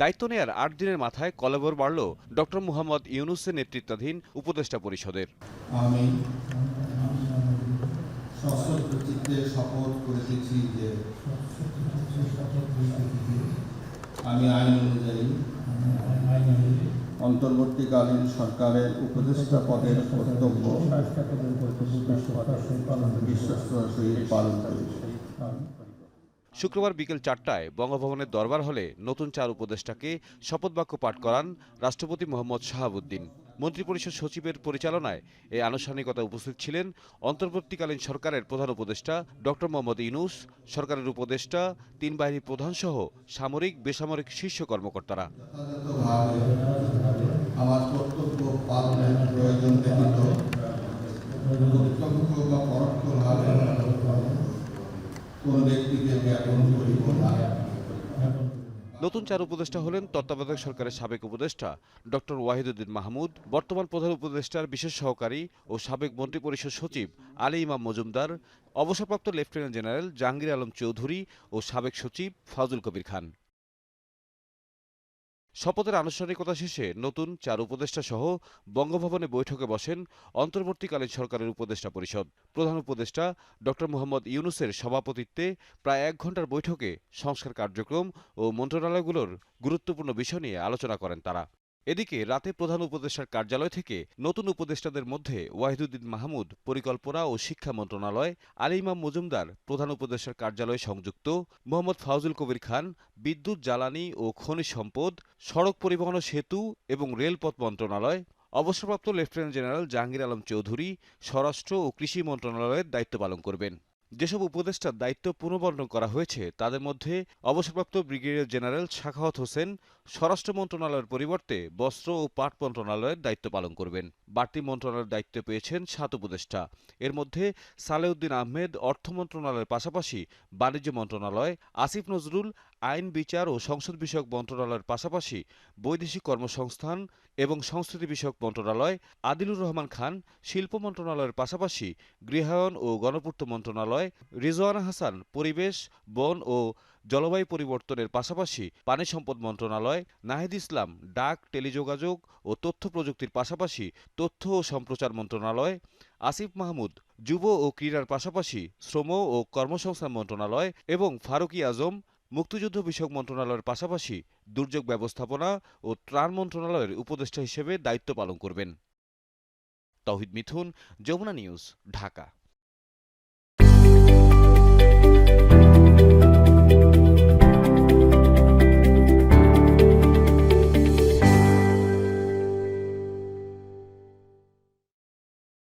দায়িত্ব নেয়ার আট দিনের মাথায় কলেবর বাড়ল ডক্টর মুহাম্মদ ইউনুসের নেতৃত্বাধীন উপদেষ্টা পরিষদের। আমি শপথ করিতেছি যে আমি আইন অনুযায়ী অন্তর্বর্তীকালীন সরকারের উপদেষ্টা পদের কর্তব্য বিশ্বস্ততার পালন করিব শুক্রবার বিকেল চারটায় বঙ্গভবনের দরবার হলে নতুন চার উপদেষ্টাকে শপথ বাক্য পাঠ করান রাষ্ট্রপতি মোহাম্মদ শাহাবুদ্দিন। মন্ত্রিপরিষদ সচিবের পরিচালনায় এই আনুষ্ঠানিকতা উপস্থিত ছিলেন অন্তর্বর্তীকালীন সরকারের প্রধান উপদেষ্টা ডক্টর মোহাম্মদ ইনুস সরকারের উপদেষ্টা, তিন বাহিনীর প্রধানসহ সামরিক, বেসামরিক শীর্ষ কর্মকর্তারা। আমার কর্তব্য পালনের প্রয়োজন কোনো ব্যক্তিকে জ্ঞাপন করিব না। নতুন চার উপদেষ্টা হলেন তত্ত্বাবধায়ক সরকারের সাবেক উপদেষ্টা ডক্টর ওয়াহিদুদ্দিন মাহমুদ বর্তমান প্রধান উপদেষ্টার বিশেষ সহকারী ও সাবেক মন্ত্রিপরিষদ সচিব আলী ইমাম মজুমদার অবসরপ্রাপ্ত লেফটেন্যান্ট জেনারেল জাহাঙ্গীর আলম চৌধুরী ও সাবেক সচিব ফাজুল কবির খান। শপথের আনুষ্ঠানিকতা শেষে নতুন চার উপদেষ্টা সহ বঙ্গভবনে বৈঠকে বসেন অন্তর্বর্তীকালীন সরকারের উপদেষ্টা পরিষদ। প্রধান উপদেষ্টা ড মোহাম্মদ ইউনুসের সভাপতিত্বে প্রায় এক ঘণ্টার বৈঠকে সংস্কার কার্যক্রম ও মন্ত্রণালয়গুলোর গুরুত্বপূর্ণ বিষয় নিয়ে আলোচনা করেন তারা। এদিকে রাতে প্রধান উপদেষ্টার কার্যালয় থেকে নতুন উপদেষ্টাদের মধ্যে ওয়াহিদুদ্দিন মাহমুদ, পরিকল্পনা ও শিক্ষা মন্ত্রণালয়, আলী ইমাম মজুমদার, প্রধান উপদেষ্টার কার্যালয়ে সংযুক্ত, মোহাম্মদ ফাউজুল কবির খান, বিদ্যুৎ, জ্বালানি ও খনিজ সম্পদ, সড়ক পরিবহন সেতু এবং রেলপথ মন্ত্রণালয়, অবসরপ্রাপ্ত লেফটেন্যান্ট জেনারেল জাহাঙ্গীর আলম চৌধুরী, স্বরাষ্ট্র ও কৃষি মন্ত্রণালয়ের দায়িত্ব পালন করবেন। যেসব উপদেষ্টার দায়িত্ব পুনর্বর্ণ করা হয়েছে, তাদের মধ্যে অবসরপ্রাপ্ত ব্রিগেডিয়ার জেনারেল শাখাওয়াত হোসেন, স্বরাষ্ট্র মন্ত্রণালয়ের পরিবর্তে বস্ত্র ও পাট মন্ত্রণালয়ের দায়িত্ব পালন করবেন। বাড়তি মন্ত্রণালয়ের দায়িত্ব পেয়েছেন সাত উপদেষ্টা। এর মধ্যে সালেউদ্দিন আহমেদ, অর্থ মন্ত্রণালয়ের পাশাপাশি বাণিজ্য মন্ত্রণালয়, আসিফ নজরুল, আইন বিচার ও সংসদ বিষয়ক মন্ত্রণালয়ের পাশাপাশি বৈদেশিক কর্মসংস্থান এবং সংস্কৃতি বিষয়ক মন্ত্রণালয়, আদিলুর রহমান খান, শিল্প মন্ত্রণালয়ের পাশাপাশি গৃহায়ন ও গণপূর্ত মন্ত্রণালয়, রিজওয়ানা হাসান, পরিবেশ, বন ও জলবায়ু পরিবর্তনের পাশাপাশি পানি সম্পদ মন্ত্রণালয়, নাহিদ ইসলাম, ডাক, টেলিযোগাযোগ ও তথ্য প্রযুক্তির পাশাপাশি তথ্য ও সম্প্রচার মন্ত্রণালয়, আসিফ মাহমুদ, যুব ও ক্রীড়ার পাশাপাশি শ্রম ও কর্মসংস্থান মন্ত্রণালয় এবং ফারুকি আজম, মুক্তিযুদ্ধ বিষয়ক মন্ত্রণালয়ের পাশাপাশি দুর্যোগ ব্যবস্থাপনা ও ত্রাণ মন্ত্রণালয়ের উপদেষ্টা হিসেবে দায়িত্ব পালন করবেন। তৌহিদ মিথুন, যমুনা নিউজ, ঢাকা।